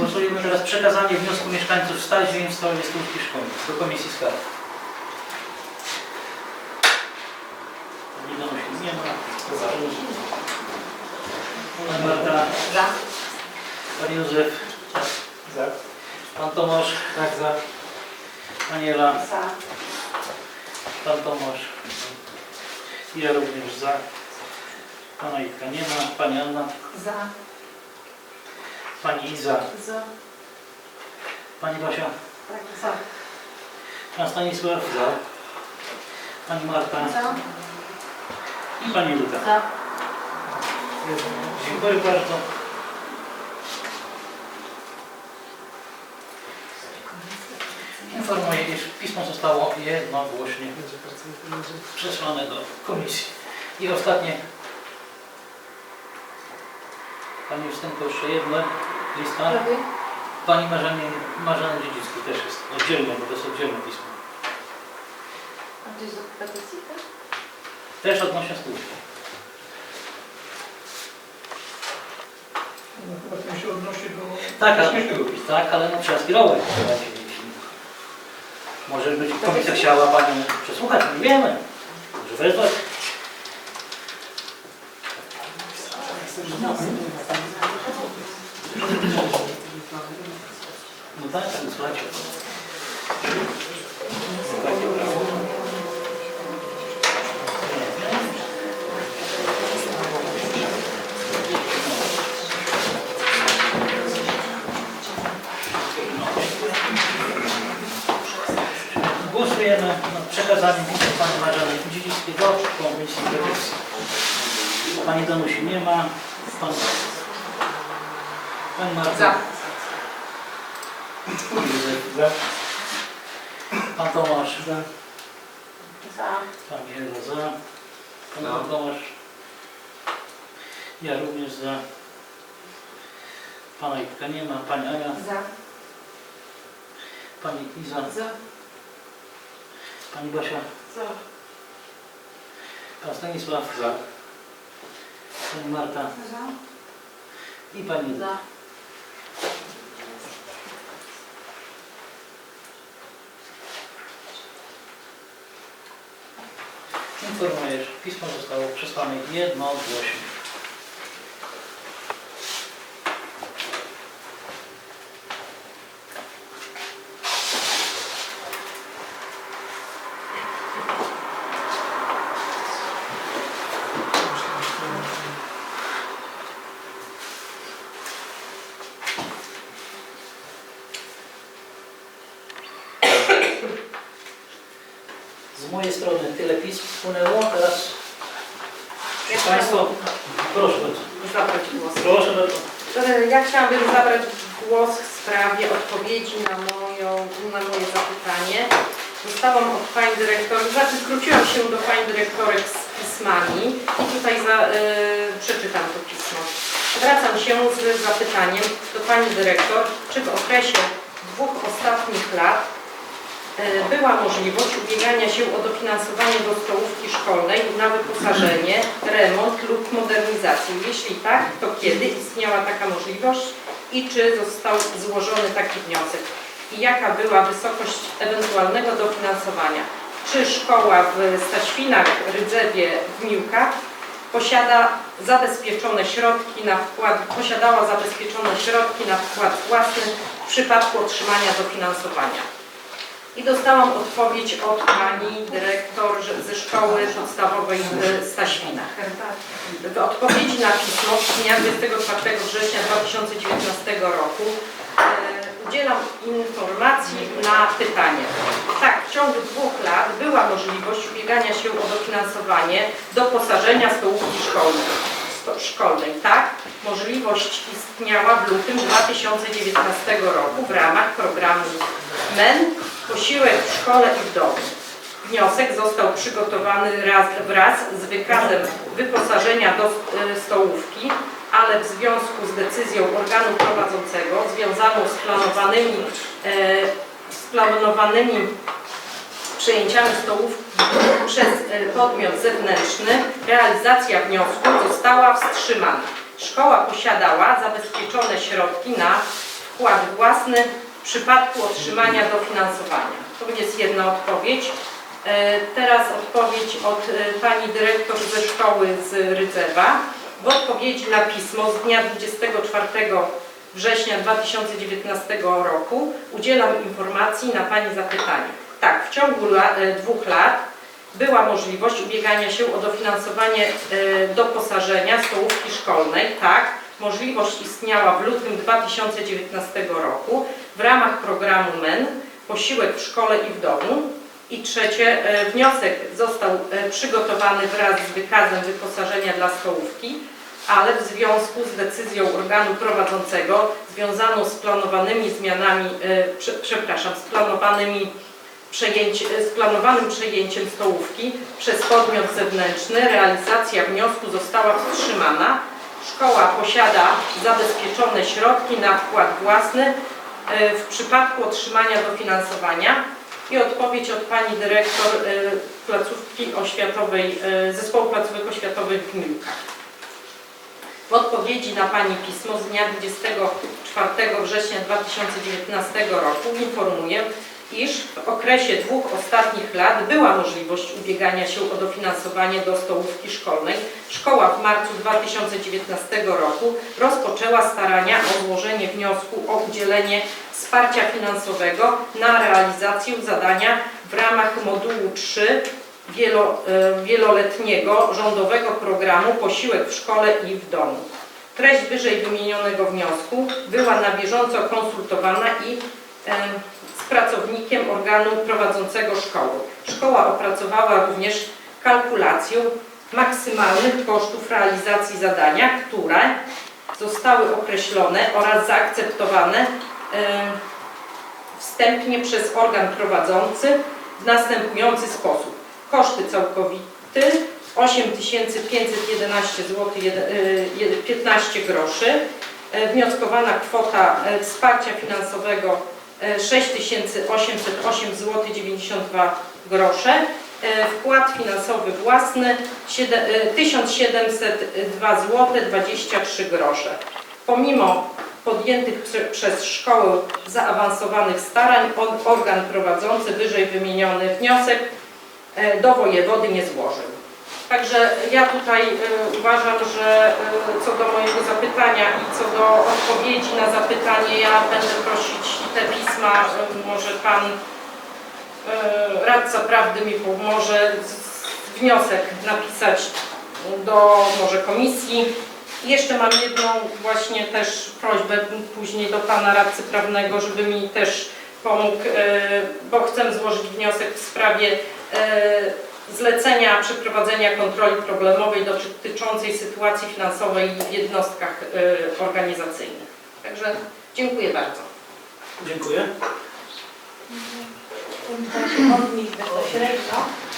Głosujemy teraz przekazanie wniosku mieszkańców Staźwin w sprawie stołówki szkolnej do Komisji Skarb. Nie donosi, nie ma. Pani Marta, Za. Pan Józef, Za. Pan Tomasz, Tak, za. Aniela, Za. Pan Tomasz. Ja również za. Pana Itka nie ma. Pani Anna, Za. Pani Iza, Za. Pani Basia, Tak, za. Pan Stanisław, za. Pani Marta Za. i Pani Luka. Za. Dziękuję bardzo. Informuję, iż pismo zostało jednogłośnie przesłane do komisji. I ostatnie. Pani Justynko, jeszcze jedno lista. Prawy. Pani Marzanie, Marzany Dziedzicki też jest oddzielne, bo to jest oddzielne pismo. A to jest do petycji, tak? Też odnośnie spółki. No, chyba się odnosi do Tak, ale, tak, ale no trzeba skierować. Może być komisja chciała Panią przesłuchać, nie wiemy. Może wezwać. No tak, tak, słuchajcie. Głosujemy nad przekazaniem Pani Marzany Dziedzickiej do Komisji Petycji. Pani Danusi nie ma. Pan, Pani Marta. Za. Józef, Za. Pan Tomasz. Za. Za. Pani Ewa za. Pan Za. Tomasz. Ja również za. Pana Itka nie ma. Pani Ania. Za. Pani Iza. Za. Pani Basia. Za. Pan Stanisław. Za. Za. Pani Marta. I Pani. Za. Informuję, że pismo zostało przesłane jednogłośnie. Z mojej strony tyle pism wpłynęło. Teraz Ja Państwo, proszę bardzo. Zabrać głos. Proszę bardzo. E, Ja chciałabym zabrać głos w sprawie odpowiedzi na, moją, na moje zapytanie. Dostałam od Pani Dyrektor, znaczy zwróciłam się do Pani Dyrektorek z pismami i tutaj za, e, przeczytam to pismo. Zwracam się z zapytaniem do Pani Dyrektor, czy w okresie dwóch ostatnich lat e, była możliwość ubiegania się o dofinansowanie do stołówki szkolnej na wyposażenie, remont lub modernizację. Jeśli tak, to kiedy istniała taka możliwość i czy został złożony taki wniosek? I jaka była wysokość ewentualnego dofinansowania? Czy szkoła w Staświnach, Rydzewie, w Miłkach posiada zabezpieczone środki na wkład, posiadała zabezpieczone środki na wkład własny w przypadku otrzymania dofinansowania? I dostałam odpowiedź od pani dyrektor ze szkoły podstawowej w Staświnach. W odpowiedzi na pismo z dnia 24 września 2019 roku udzielam informacji na pytanie. Tak, w ciągu dwóch lat była możliwość ubiegania się o dofinansowanie doposażenia stołówki szkolnej. szkolnej. Tak, możliwość istniała w lutym 2019 roku w ramach programu MEN Posiłek w szkole i w domu. Wniosek został przygotowany raz, wraz z wykazem wyposażenia do e, stołówki, ale w związku z decyzją organu prowadzącego związaną z planowanymi, e, z planowanymi przejęciami stołówki przez e, podmiot zewnętrzny, realizacja wniosku została wstrzymana. Szkoła posiadała zabezpieczone środki na wkład własny w przypadku otrzymania dofinansowania. To jest jedna odpowiedź. E, Teraz odpowiedź od pani dyrektor ze szkoły z Rydzewa. W odpowiedzi na pismo z dnia 24 września 2019 roku udzielam informacji na Pani zapytanie. Tak, w ciągu la, e, dwóch lat była możliwość ubiegania się o dofinansowanie e, doposażenia stołówki szkolnej. Tak, możliwość istniała w lutym 2019 roku w ramach programu MEN Posiłek w szkole i w domu. I trzecie, e, wniosek został e, przygotowany wraz z wykazem wyposażenia dla stołówki, ale w związku z decyzją organu prowadzącego związaną z planowanymi zmianami, e, prze, przepraszam, z planowanymi przejęcie, z planowanym przejęciem stołówki przez podmiot zewnętrzny realizacja wniosku została wstrzymana. Szkoła posiada zabezpieczone środki na wkład własny w przypadku otrzymania dofinansowania i odpowiedź od Pani Dyrektor e, placówki oświatowej, e, Zespołu Placówek Oświatowych w Gminkach. W odpowiedzi na Pani pismo z dnia 24 września 2019 roku informuję, iż w okresie dwóch ostatnich lat była możliwość ubiegania się o dofinansowanie do stołówki szkolnej. Szkoła w marcu 2019 roku rozpoczęła starania o złożenie wniosku o udzielenie wsparcia finansowego na realizację zadania w ramach modułu 3 wielo, e, wieloletniego rządowego programu Posiłek w szkole i w domu. Treść wyżej wymienionego wniosku była na bieżąco konsultowana i e, pracownikiem organu prowadzącego szkoły. Szkoła opracowała również kalkulację maksymalnych kosztów realizacji zadania, które zostały określone oraz zaakceptowane e, wstępnie przez organ prowadzący w następujący sposób. Koszty całkowity 8511 zł 15 groszy. E, Wnioskowana kwota e, wsparcia finansowego 6808 zł 92 grosze. E, Wkład finansowy własny siedem- e, 1702 zł 23 grosze. Pomimo podjętych prze, przez szkołę zaawansowanych starań, organ prowadzący wyżej wymieniony wniosek e, do wojewody nie złożył. Także ja tutaj e, uważam, że e, co do mojego zapytania i co do odpowiedzi na zapytanie, ja będę prosić te pisma, e, może Pan radca prawdy mi pomoże wniosek napisać do może komisji. Jeszcze mam jedną właśnie też prośbę później do Pana radcy prawnego, żeby mi też pomógł, bo chcę złożyć wniosek w sprawie zlecenia przeprowadzenia kontroli problemowej dotyczącej sytuacji finansowej w jednostkach e, organizacyjnych. Także dziękuję bardzo. Dziękuję. Chciałam się odnieść bezpośrednio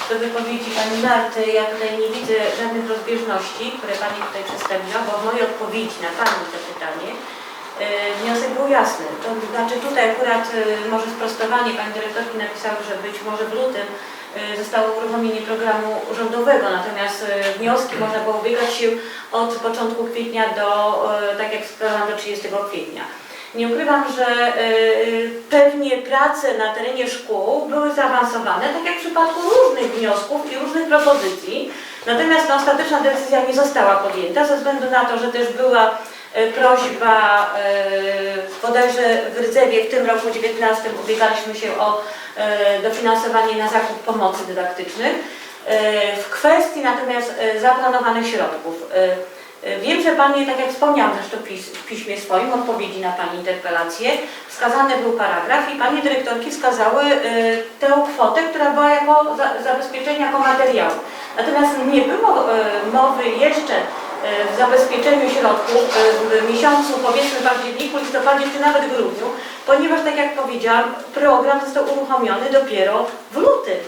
do wypowiedzi Pani Marty. Ja tutaj nie widzę żadnych rozbieżności, które Pani tutaj przedstawiła, bo w mojej odpowiedzi na Pani to pytanie e, wniosek był jasny. To znaczy tutaj akurat e, może sprostowanie Pani Dyrektorki napisały, że być może w lutym zostało uruchomienie programu rządowego, natomiast e, wnioski można było ubiegać się od początku kwietnia do, e, tak jak wskazałam, do 30 kwietnia. Nie ukrywam, że y, pewnie prace na terenie szkół były zaawansowane, tak jak w przypadku różnych wniosków i różnych propozycji. Natomiast no, ostateczna decyzja nie została podjęta ze względu na to, że też była y, prośba, y, bodajże w Rdzewie w tym roku 19 ubiegaliśmy się o y, dofinansowanie na zakup pomocy dydaktycznych. Y, W kwestii natomiast y, zaplanowanych środków. Wiem, że Pani, tak jak wspomniałam zresztą w piśmie swoim, odpowiedzi na Pani interpelację, wskazany był paragraf i Panie dyrektorki wskazały tę kwotę, która była jako za, zabezpieczenie, jako materiał. Natomiast nie było mowy jeszcze w zabezpieczeniu środków y, w miesiącu powiedzmy październiku, listopadzie czy nawet grudniu, ponieważ tak jak powiedziałam, program został uruchomiony dopiero w lutym.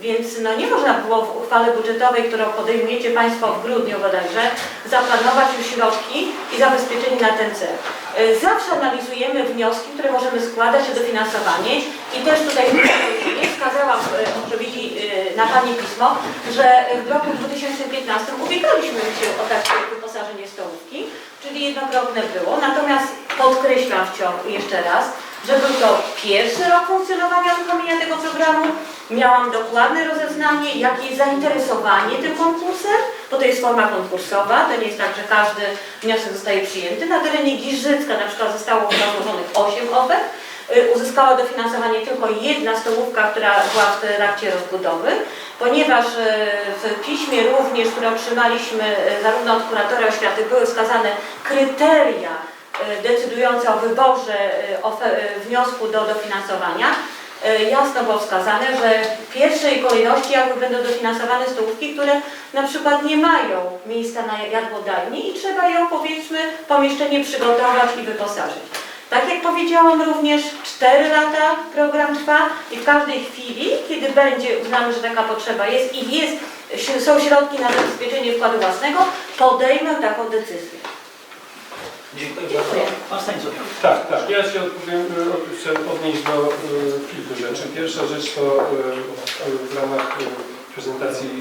Więc no nie można było w uchwale budżetowej, którą podejmujecie Państwo w grudniu bodajże, zaplanować już środki i zabezpieczenie na ten cel. Y, Zawsze analizujemy wnioski, które możemy składać o dofinansowanie i też tutaj wskazałam w y, odpowiedzi y, na Pani pismo, że w roku 2015 ubiegaliśmy się o takie wyposażenie stołówki, czyli jednokrotne było. Natomiast podkreślam wciąż jeszcze raz, że był to pierwszy rok funkcjonowania uruchomienia tego programu. Miałam dokładne rozeznanie, jakie jest zainteresowanie tym konkursem, bo to jest forma konkursowa, to nie jest tak, że każdy wniosek zostaje przyjęty. Na terenie Giżycka na przykład zostało złożonych 8 ofert. Y, Uzyskała dofinansowanie tylko jedna stołówka, która była w trakcie rozbudowy, ponieważ y, w piśmie również, które otrzymaliśmy y, zarówno od kuratora oświaty, były wskazane kryteria decydujące o wyborze ofe- y, wniosku do dofinansowania. Jasno było wskazane, że w pierwszej kolejności jakby będą dofinansowane stołówki, które na przykład nie mają miejsca na jadłodajni i trzeba ją powiedzmy pomieszczenie przygotować i wyposażyć. Tak jak powiedziałam również 4 lata program trwa i w każdej chwili, kiedy będzie uznane, że taka potrzeba jest i jest, są środki na zabezpieczenie wkładu własnego, podejmę taką decyzję. Dziękuję bardzo. Pan. Tak, tak. Ja się odpowiem, e, chcę odnieść do e, kilku rzeczy. Pierwsza rzecz to e, w ramach e, prezentacji e,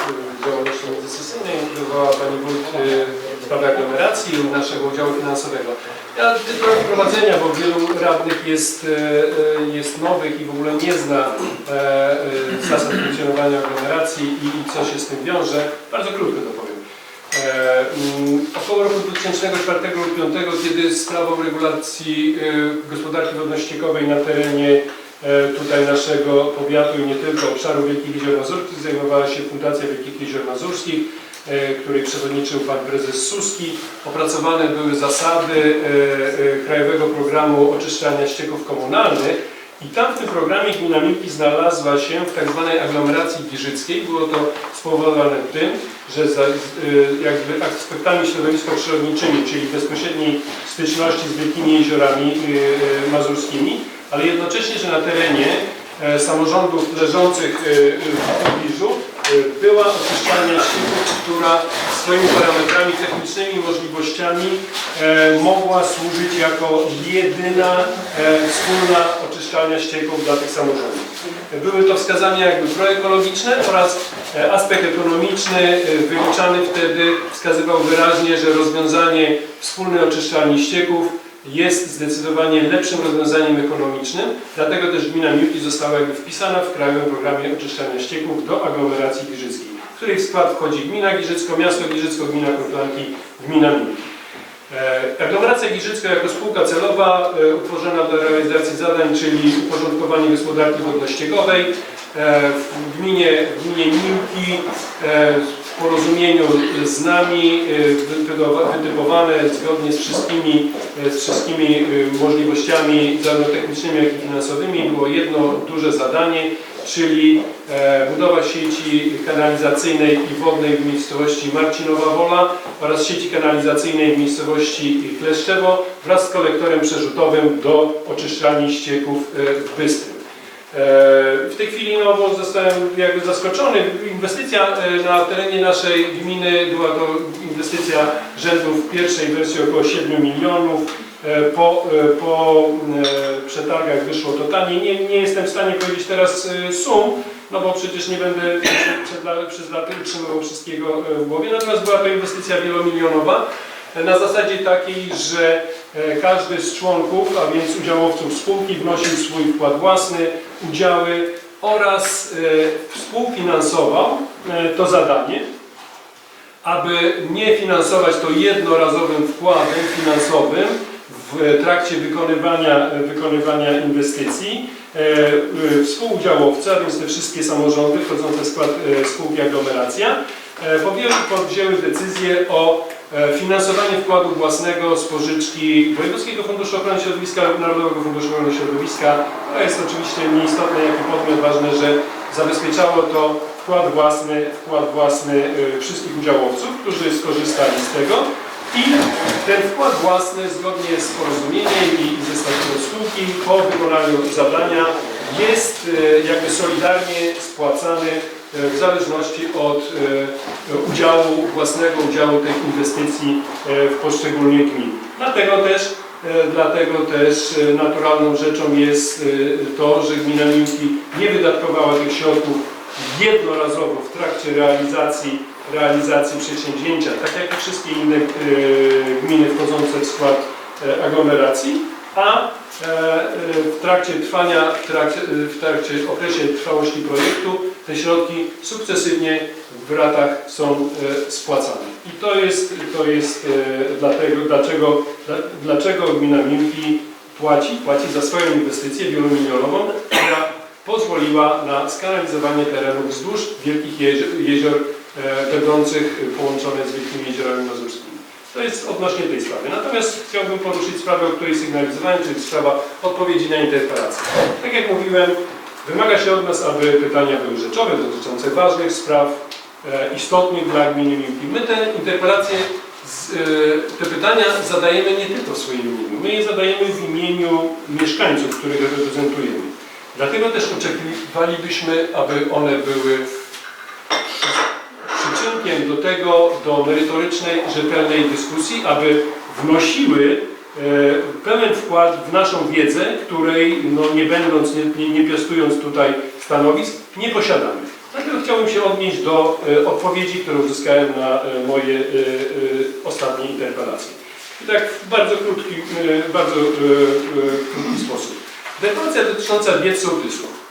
e, działalności międzysesyjnej była Pani Wójt e, w sprawie aglomeracji i naszego udziału finansowego. Ja tylko wprowadzenia, bo wielu radnych jest, e, e, jest nowych i w ogóle nie zna e, e, zasad funkcjonowania aglomeracji i, i co się z tym wiąże. Bardzo krótko to powiem. E, mm, Około roku 2004 lub 2005, kiedy sprawą regulacji e, gospodarki wodno-ściekowej na terenie e, tutaj naszego powiatu i nie tylko obszaru Wielkich Jezior Mazurskich zajmowała się Fundacja Wielkich Jezior Mazurskich, której przewodniczył pan prezes Suski. Opracowane były zasady Krajowego Programu Oczyszczania Ścieków Komunalnych i tam w tym programie gmina Milki znalazła się w tak zwanej aglomeracji giżyckiej. Było to spowodowane tym, że za, y, jakby aspektami środowisko-przyrodniczymi, czyli bezpośredniej styczności z wielkimi jeziorami y, y, mazurskimi, ale jednocześnie, że na terenie e, samorządów leżących w pobliżu była oczyszczalnia ścieków, która swoimi parametrami technicznymi możliwościami e, mogła służyć jako jedyna e, wspólna oczyszczalnia ścieków dla tych samorządów. Były to wskazania jakby proekologiczne oraz e, aspekt ekonomiczny wyliczany wtedy wskazywał wyraźnie, że rozwiązanie wspólnej oczyszczalni ścieków jest zdecydowanie lepszym rozwiązaniem ekonomicznym, dlatego też gmina Miłki została jakby wpisana w Krajowym Programie Oczyszczania Ścieków do aglomeracji giżyckiej, w której w skład wchodzi gmina Giżycko, miasto Giżycko, gmina Kotlanki, gmina Miłki. E, Aglomeracja Giżycka jako spółka celowa e, utworzona do realizacji zadań, czyli uporządkowanie gospodarki wodno-ściekowej e, w gminie, w gminie Miłki porozumieniu z nami e, wytypowa- wytypowane zgodnie z wszystkimi, e, z wszystkimi e, możliwościami zarówno technicznymi, jak i finansowymi było jedno duże zadanie, czyli budowa sieci kanalizacyjnej i wodnej w miejscowości Marcinowa Wola oraz sieci kanalizacyjnej w miejscowości Kleszczewo wraz z kolektorem przerzutowym do oczyszczalni ścieków w Bystrym. E, W tej chwili no, zostałem jakby zaskoczony. Inwestycja e, na terenie naszej gminy była to inwestycja rzędu w pierwszej wersji około 7 milionów. E, Po, po przetargach wyszło to taniej. Nie, nie jestem w stanie powiedzieć teraz sum, no bo przecież nie będę przez lata utrzymywał wszystkiego w głowie. Natomiast była to inwestycja wielomilionowa na zasadzie takiej, że każdy z członków, a więc udziałowców spółki wnosił swój wkład własny, udziały oraz e, współfinansował e, to zadanie aby nie finansować to jednorazowym wkładem finansowym w trakcie wykonywania, wykonywania inwestycji. E, e, Współudziałowcy, a więc te wszystkie samorządy wchodzące w skład e, spółki aglomeracja, e, podjęły decyzję o e, finansowaniu wkładu własnego z pożyczki Wojewódzkiego Funduszu Ochrony Środowiska Narodowego Funduszu Ochrony Środowiska. To jest oczywiście nieistotne jaki podmiot, ważne, że zabezpieczało to wkład własny, wkład własny y, wszystkich udziałowców, którzy skorzystali z tego i ten wkład własny zgodnie z porozumieniem i ze statutem spółki po wykonaniu zadania jest y, jakby solidarnie spłacany w zależności od y, udziału, własnego udziału tych inwestycji y, w poszczególnych gmin. Dlatego też E, Dlatego też e, naturalną rzeczą jest e, to, że gmina Miłki nie wydatkowała tych środków jednorazowo w trakcie realizacji, realizacji przedsięwzięcia, tak jak i wszystkie inne e, gminy wchodzące w skład e, aglomeracji, a e, e, w trakcie trwania, w trakcie, e, w trakcie okresie trwałości projektu te środki sukcesywnie w ratach są spłacane. I to jest, to jest dlatego, dlaczego, dla- dlaczego gmina Miłki płaci, płaci za swoją inwestycję wielomilionową, która pozwoliła na skanalizowanie terenów wzdłuż wielkich jezior, będących połączone z Wielkimi Jeziorami Mazurskimi. To jest odnośnie tej sprawy. Natomiast chciałbym poruszyć sprawę, o której sygnalizowałem, czyli sprawa odpowiedzi na interpelację. Tak jak mówiłem, wymaga się od nas, aby pytania były rzeczowe, dotyczące ważnych spraw, e, istotnych dla gminy Miłki. My te interpelacje, z, e, te pytania zadajemy nie tylko w swoim imieniu. My je zadajemy w imieniu mieszkańców, których reprezentujemy. Dlatego też oczekiwalibyśmy, aby one były do tego, do merytorycznej, rzetelnej dyskusji, aby wnosiły e, pełen wkład w naszą wiedzę, której no, nie będąc, nie, nie, piastując tutaj stanowisk, nie posiadamy. Dlatego chciałbym się odnieść do e, odpowiedzi, które uzyskałem na e, moje ostatnie interpelacje. I tak w bardzo krótki, bardzo krótki sposób. Interpelacja dotycząca diet sołtysów.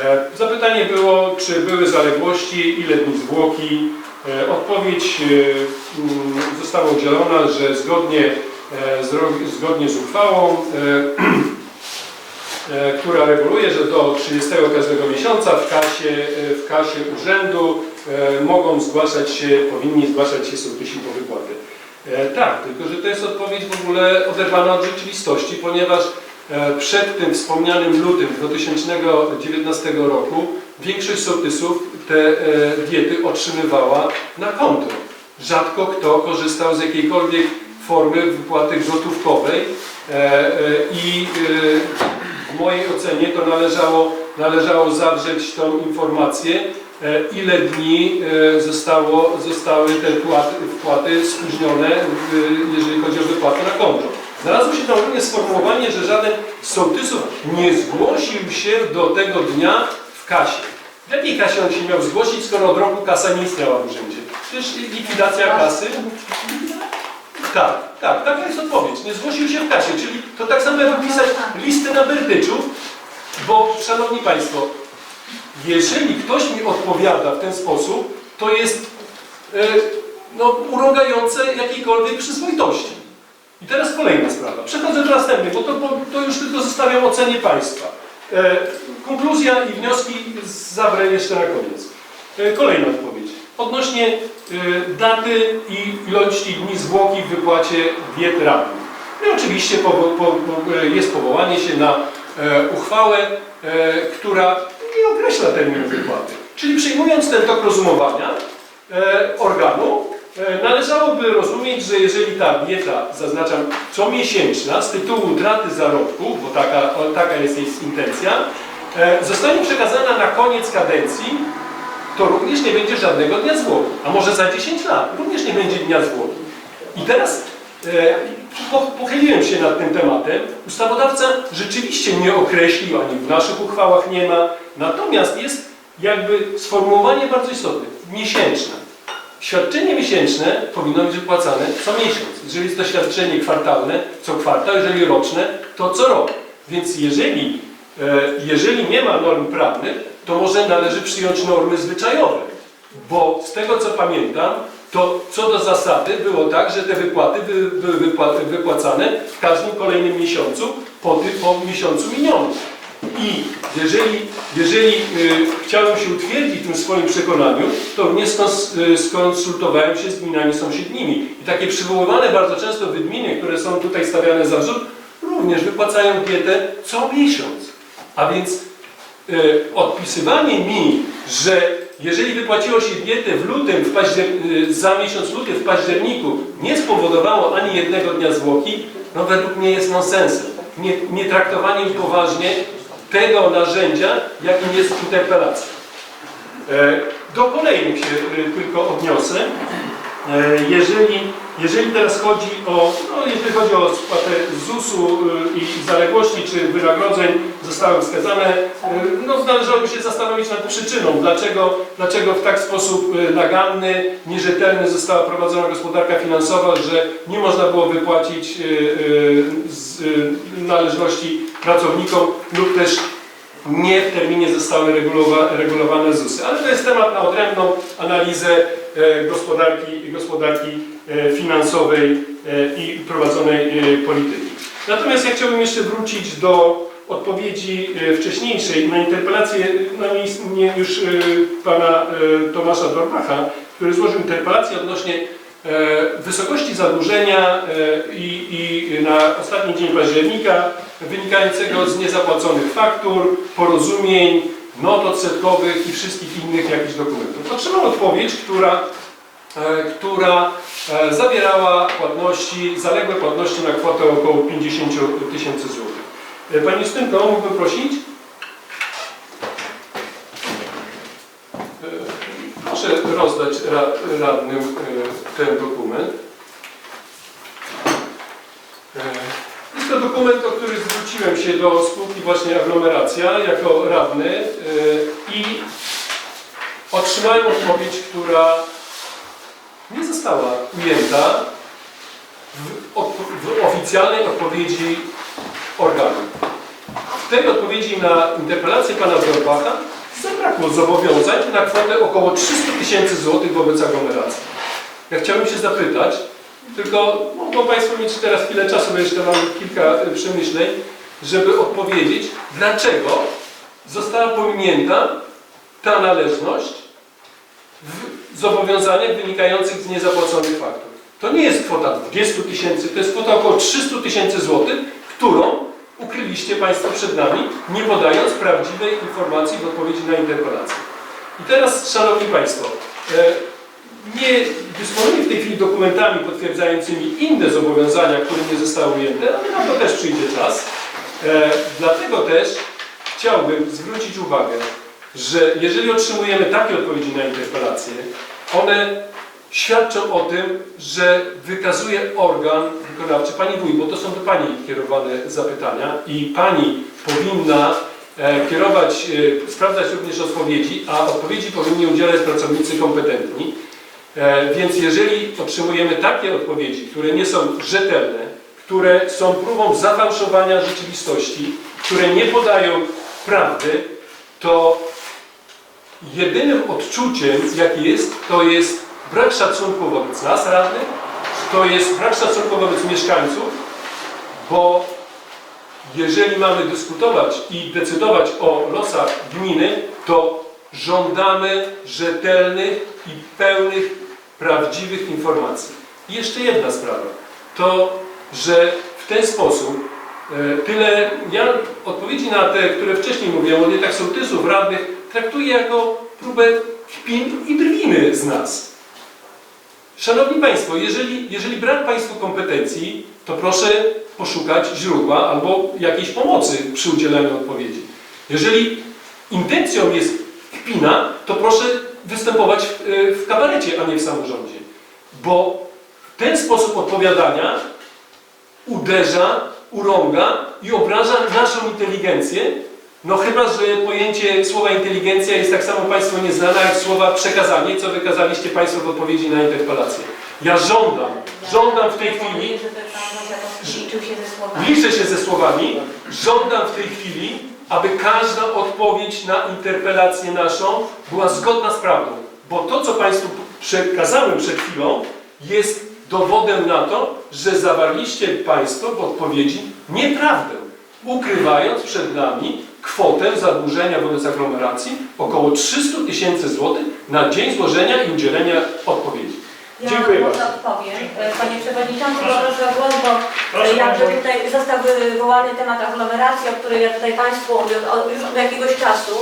E, Zapytanie było, czy były zaległości, ile dni zwłoki. E, Odpowiedź e, mm, została udzielona, że zgodnie z, zgodnie z uchwałą, która reguluje, że do 30 każdego miesiąca w kasie, w kasie urzędu mogą zgłaszać się, powinni zgłaszać się sołtysi po wypłaty. Tak, tylko że to jest odpowiedź w ogóle oderwana od rzeczywistości, ponieważ Przed tym wspomnianym lutym 2019 roku większość sołtysów te e, diety otrzymywała na konto. Rzadko kto korzystał z jakiejkolwiek formy wypłaty gotówkowej e, e, i e, w mojej ocenie to należało, należało zawrzeć tą informację, e, ile dni e, zostało, zostały te płaty, wpłaty spóźnione, e, jeżeli chodzi o wypłatę na konto. Znalazło się tam również sformułowanie, że żaden sołtysów nie zgłosił się do tego dnia w kasie. W jakiej kasie on się miał zgłosić, skoro od roku kasa nie istniała w urzędzie? Przecież likwidacja kasy... Tak, tak, taka jest odpowiedź. Nie zgłosił się w kasie, czyli to tak samo jak pisać listy na Bertyczów, bo, Szanowni Państwo, jeżeli ktoś mi odpowiada w ten sposób, to jest e, no, urągające jakiejkolwiek przyzwoitości. I teraz kolejna sprawa. Przechodzę do następnej, bo to, bo to już tylko zostawiam ocenie Państwa. E, konkluzja i wnioski zabrę jeszcze na koniec. E, kolejna odpowiedź. Odnośnie e, daty i ilości dni zwłoki w wypłacie diet radnych. No i oczywiście po, po, po, e, jest powołanie się na e, uchwałę, e, która nie określa terminu wypłaty. Czyli przyjmując ten tok rozumowania e, organu, Należałoby rozumieć, że jeżeli ta dieta, zaznaczam, comiesięczna z tytułu utraty zarobku, bo taka, taka jest jej intencja, e, zostanie przekazana na koniec kadencji, to również nie będzie żadnego dnia zwłoki. A może za 10 lat również nie będzie dnia zwłoki. I teraz e, po, pochyliłem się nad tym tematem. Ustawodawca rzeczywiście nie określił, ani w naszych uchwałach nie ma, natomiast jest jakby sformułowanie bardzo istotne, miesięczne. Świadczenie miesięczne powinno być wypłacane co miesiąc. Jeżeli jest to świadczenie kwartalne, co kwartał, jeżeli roczne, to co rok. Więc jeżeli, e, jeżeli nie ma norm prawnych, to może należy przyjąć normy zwyczajowe. Bo z tego co pamiętam, to co do zasady było tak, że te wypłaty były, były wypła- wypłacane w każdym kolejnym miesiącu po, po miesiącu minionym. I jeżeli, jeżeli y, chciałem się utwierdzić w tym swoim przekonaniu, to skons, y, skonsultowałem się z gminami sąsiednimi. I takie przywoływane bardzo często wydminy, które są tutaj stawiane za wzór, również wypłacają dietę co miesiąc. A więc y, odpisywanie mi, że jeżeli wypłaciło się dietę w lutym, w za miesiąc luty w październiku nie spowodowało ani jednego dnia zwłoki, no według mnie jest nonsensem. Nie, nie traktowaniem poważnie tego narzędzia, jakim jest interpelacja. E, Do kolejnych się e, tylko odniosę. E, Jeżeli jeżeli teraz chodzi o, no jeżeli chodzi o spłatę ZUS-u y, i zaległości czy wynagrodzeń zostały wskazane, y, no należałoby się zastanowić nad przyczyną, dlaczego, dlaczego w tak sposób y, naganny, nierzetelny została prowadzona gospodarka finansowa, że nie można było wypłacić należności pracownikom lub też nie w terminie zostały regulowa, regulowane ZUSy. Ale to jest temat na odrębną analizę gospodarki, gospodarki finansowej e, i prowadzonej e, polityki. Natomiast ja chciałbym jeszcze wrócić do odpowiedzi e, wcześniejszej na interpelację na miejscu już e, pana e, Tomasza Dorbacha, który złożył interpelację odnośnie e, wysokości zadłużenia e, i, i na ostatni dzień października wynikającego z niezapłaconych faktur, porozumień, not odsetkowych i wszystkich innych jakichś dokumentów. Otrzymał odpowiedź, która, e, która e, zawierała płatności, zaległe płatności na kwotę około 50 tysięcy złotych. E, Pani Justynko, mógłbym prosić? E, Proszę rozdać ra, radnym e, ten dokument. E, Jest to dokument, o który zwróciłem się do spółki właśnie Aglomeracja jako radny e, i otrzymałem odpowiedź, która nie została ujęta w, w oficjalnej odpowiedzi organu. W tej odpowiedzi na interpelację pana Dorbacha zabrakło zobowiązań na kwotę około 300 tysięcy złotych wobec aglomeracji. Ja chciałbym się zapytać, tylko mogą Państwo mieć teraz chwilę czasu, bo jeszcze mam kilka e, przemyśleń, żeby odpowiedzieć, dlaczego została pominięta ta należność zobowiązaniach wynikających z niezapłaconych faktur. To nie jest kwota 20 tysięcy, to jest kwota około 300 tysięcy złotych, którą ukryliście Państwo przed nami, nie podając prawdziwej informacji w odpowiedzi na interpelację. I teraz, Szanowni Państwo, e, nie dysponuję w tej chwili dokumentami potwierdzającymi inne zobowiązania, które nie zostały ujęte, ale na to też przyjdzie czas. E, Dlatego też chciałbym zwrócić uwagę, że jeżeli otrzymujemy takie odpowiedzi na interpelacje, one świadczą o tym, że wykazuje organ wykonawczy, Pani Wójt, bo to są do Pani kierowane zapytania i Pani powinna e, kierować, e, sprawdzać również odpowiedzi, a odpowiedzi powinni udzielać pracownicy kompetentni. E, Więc jeżeli otrzymujemy takie odpowiedzi, które nie są rzetelne, które są próbą zafałszowania rzeczywistości, które nie podają prawdy, to jedynym odczuciem, jaki jest, to jest brak szacunku wobec nas radnych, to jest brak szacunku wobec mieszkańców, bo jeżeli mamy dyskutować i decydować o losach gminy, to żądamy rzetelnych i pełnych, prawdziwych informacji. I jeszcze jedna sprawa, to że w ten sposób e, tyle, ja odpowiedzi na te, które wcześniej mówiłem, o dietach sołtysów, radnych, traktuję jako próbę kpin i drwiny z nas. Szanowni Państwo, jeżeli, jeżeli brak Państwu kompetencji, to proszę poszukać źródła albo jakiejś pomocy przy udzielaniu odpowiedzi. Jeżeli intencją jest kpina, to proszę występować w, w kabarecie, a nie w samorządzie. Bo ten sposób odpowiadania uderza, urąga i obraża naszą inteligencję. No chyba, że pojęcie słowa inteligencja jest tak samo Państwu nieznane jak słowa przekazanie, co wykazaliście Państwo w odpowiedzi na interpelację. Ja żądam, żądam w tej chwili, liczę się ze słowami, żądam w tej chwili, aby każda odpowiedź na interpelację naszą była zgodna z prawdą. Bo to, co Państwu przekazałem przed chwilą, jest dowodem na to, że zawarliście Państwo w odpowiedzi nieprawdę, ukrywając przed nami kwotę zadłużenia wobec aglomeracji około 300 tysięcy złotych na dzień złożenia i udzielenia odpowiedzi. Ja Dziękuję może bardzo. odpowiem. Panie Przewodniczący, poproszę o głos, bo Proszę, e, jakby tutaj został wywołany temat aglomeracji, o której ja tutaj Państwu od- od- już od jakiegoś czasu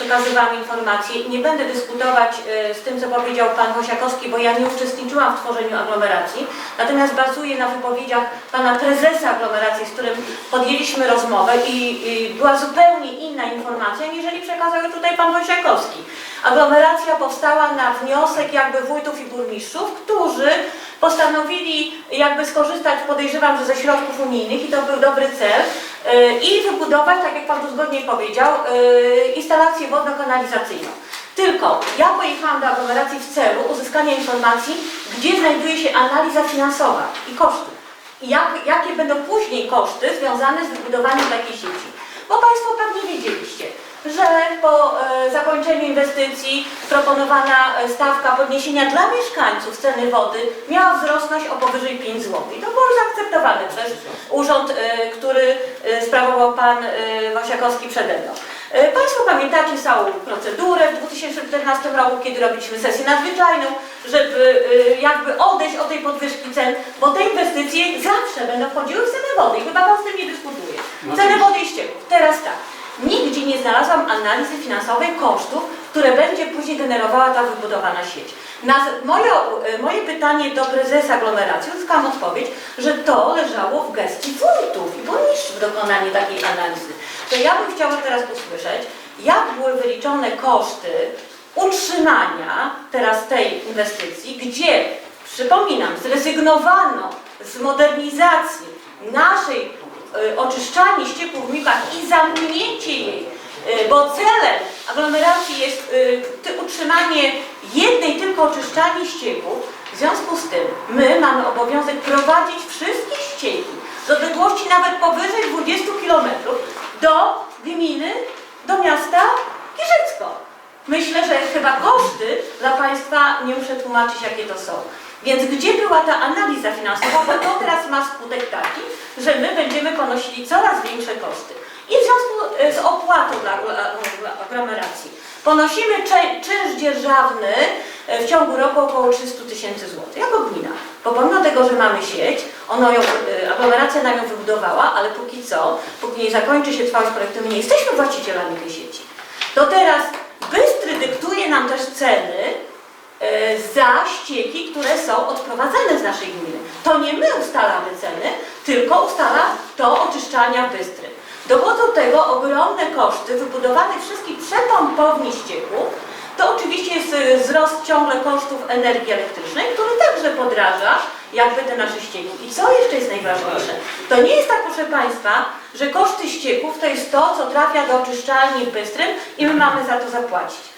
przekazywałam informacje. Nie będę dyskutować e, z tym, co powiedział Pan Kosiakowski, bo ja nie uczestniczyłam w tworzeniu aglomeracji. Natomiast bazuję na wypowiedziach Pana Prezesa aglomeracji, z którym podjęliśmy rozmowę i, była zupełnie inna informacja, niżeli przekazał tutaj Pan Kosiakowski. Aglomeracja powstała na wniosek jakby wójtów i burmistrzów, którzy postanowili jakby skorzystać, podejrzewam, że ze środków unijnych i to był dobry cel, y, i wybudować, tak jak Pan tu zgodnie powiedział, y, instalację wodno-kanalizacyjną. Tylko ja pojechałam do aglomeracji w celu uzyskania informacji, gdzie znajduje się analiza finansowa i kosztów. I jak, jakie będą później koszty związane z wybudowaniem takiej sieci. Bo Państwo pewnie wiedzieliście, że po e, zakończeniu inwestycji proponowana e, stawka podniesienia dla mieszkańców ceny wody miała wzrosnąć o powyżej 5 zł. I to było zaakceptowane przez urząd, e, który sprawował Pan Wasiakowski przede mną. Państwo pamiętacie całą procedurę w 2014 roku, kiedy robiliśmy sesję nadzwyczajną, żeby jakby odejść od tej podwyżki cen, bo te inwestycje zawsze będą wchodziły w cenę wody i chyba Pan z tym nie dyskutuje. Cenę wody i ścieków. Teraz tak. Nigdzie nie znalazłam analizy finansowej kosztów, które będzie później generowała ta wybudowana sieć. Na moje, e, moje pytanie do prezesa aglomeracji uzyskałam odpowiedź, że to leżało w gestii wójtów i burmistrzów dokonanie takiej analizy. To ja bym chciała teraz usłyszeć, jak były wyliczone koszty utrzymania teraz tej inwestycji, gdzie, przypominam, zrezygnowano z modernizacji naszej y, oczyszczalni ścieków w Mikach i zamknięcie jej, y, bo celem aglomeracji jest y, utrzymanie jednej tylko oczyszczalni ścieków. W związku z tym my mamy obowiązek prowadzić wszystkie ścieki z odległości nawet powyżej 20 km do gminy, do miasta Giżycko. Myślę, że chyba koszty dla Państwa nie muszę tłumaczyć, jakie to są. Więc gdzie była ta analiza finansowa, bo to teraz ma skutek taki, że my będziemy ponosili coraz większe koszty. I w związku e, z opłatą dla aglo- dla aglomeracji ponosimy czynsz dzierżawny e, w ciągu roku około 300 tysięcy złotych, jako gmina. Bo pomimo tego, że mamy sieć, ono ją, e, aglomeracja nam ją wybudowała, ale póki co, póki nie zakończy się trwałość projektu, my nie jesteśmy właścicielami tej sieci. To teraz Bystry dyktuje nam też ceny za ścieki, które są odprowadzane z naszej gminy. To nie my ustalamy ceny, tylko ustala to oczyszczalnia Bystry. Dochodzą tego ogromne koszty wybudowanych wszystkich przepompowni ścieków. To oczywiście jest e, wzrost ciągle kosztów energii elektrycznej, który także podraża jakby te nasze ścieki. I co jeszcze jest najważniejsze? To nie jest tak, proszę Państwa, że koszty ścieków to jest to, co trafia do oczyszczalni Bystrym i my mamy za to zapłacić.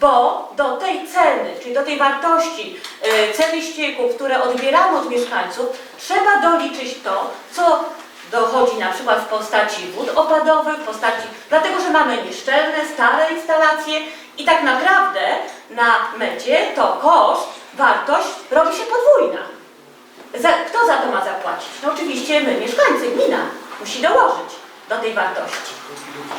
Bo do tej ceny, czyli do tej wartości e, ceny ścieków, które odbieramy od mieszkańców, trzeba doliczyć to, co dochodzi na przykład w postaci wód opadowych, w postaci, dlatego że mamy nieszczelne, stare instalacje i tak naprawdę na mecie to koszt, wartość robi się podwójna. Za, kto za to ma zapłacić? No oczywiście my, mieszkańcy, gmina, musi dołożyć do tej wartości.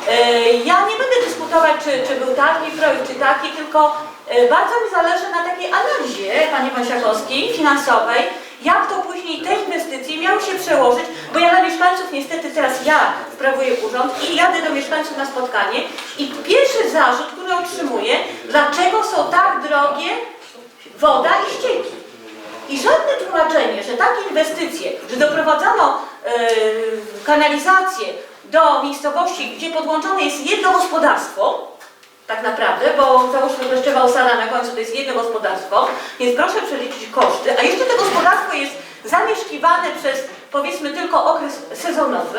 E, Ja nie będę dyskutować, czy, czy był taki projekt, czy taki, tylko e, bardzo mi zależy na takiej analizie, Pani Wąsiakowskiej, finansowej, jak to później te inwestycje miały się przełożyć, bo ja na mieszkańców niestety teraz ja sprawuję urząd i jadę do mieszkańców na spotkanie i pierwszy zarzut, który otrzymuję, dlaczego są tak drogie woda i ścieki. I żadne tłumaczenie, że takie inwestycje, że doprowadzano e, kanalizację do miejscowości, gdzie podłączone jest jedno gospodarstwo, tak naprawdę, bo załóżmy Kleszczewa Osada na końcu to jest jedno gospodarstwo, więc proszę przeliczyć koszty, a jeszcze to gospodarstwo jest zamieszkiwane przez powiedzmy tylko okres sezonowy,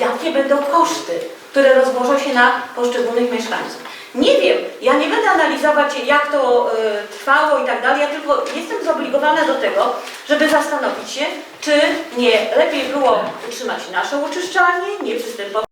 jakie będą koszty, które rozłożą się na poszczególnych mieszkańców. Nie wiem, ja nie będę analizować jak to e, trwało i tak dalej, ja tylko jestem zobligowana do tego, żeby zastanowić się, czy nie lepiej było utrzymać naszą oczyszczalnię, nie przystępować